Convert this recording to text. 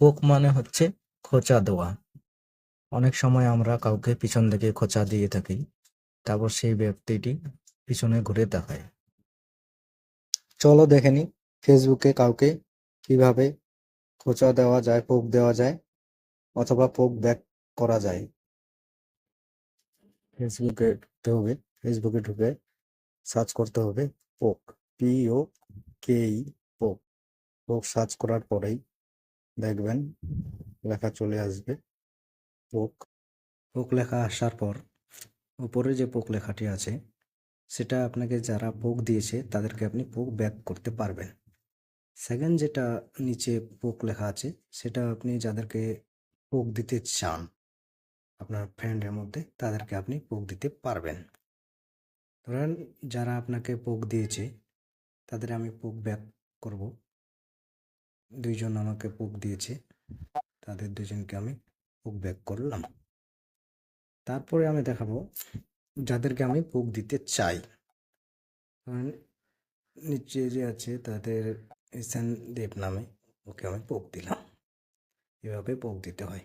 পোক মানে হচ্ছে খোঁচা দেওয়া। অনেক সময় আমরা কাউকে পিছন থেকে খোঁচা দিয়ে থাকি, তারপর সেই ব্যক্তিটি পিছনে ঘুরে তাকায়। চলো দেখে নি ফেসবুকে কাউকে কীভাবে খোঁচা দেওয়া যায়, পোক দেওয়া যায়, অথবা পোক ব্যাক করা যায়। ফেসবুকে ঢুকতে হবে ফেসবুকে ঢুকে সার্চ করতে হবে পোক পি ও কে ই পোক। পোক সার্চ করার পরেই দেখবেন, লেখা চলে আসবে। পোক পোক লেখা আসার পর উপরে যে পোক লেখাটি আছে, সেটা আপনাকে যারা পোক দিয়েছে, তাদেরকে আপনি পোক ব্যাক করতে পারবেন। সেকেন্ড যেটা নিচে পোক লেখা আছে, সেটা আপনি যাদেরকে পোক দিতে চান, আপনার ফ্রেন্ডের মধ্যে, তাদেরকে আপনি পোক দিতে পারবেন। ধরেন, যারা আপনাকে পোক দিয়েছে, তাদের আমি পোক ব্যাক করব। দুইজন আমাকে পোক দিয়েছে। তাদের দুজনকে আমি পোক ব্যাক করলাম। তারপরে আমি দেখাবো যাদেরকে আমি পোক দিতে চাই। কারণ নিচে যে আছে তাদের ইসান দেব নামে ওকে আমি পোক দিলাম। এভাবে পোক দিতে হয়।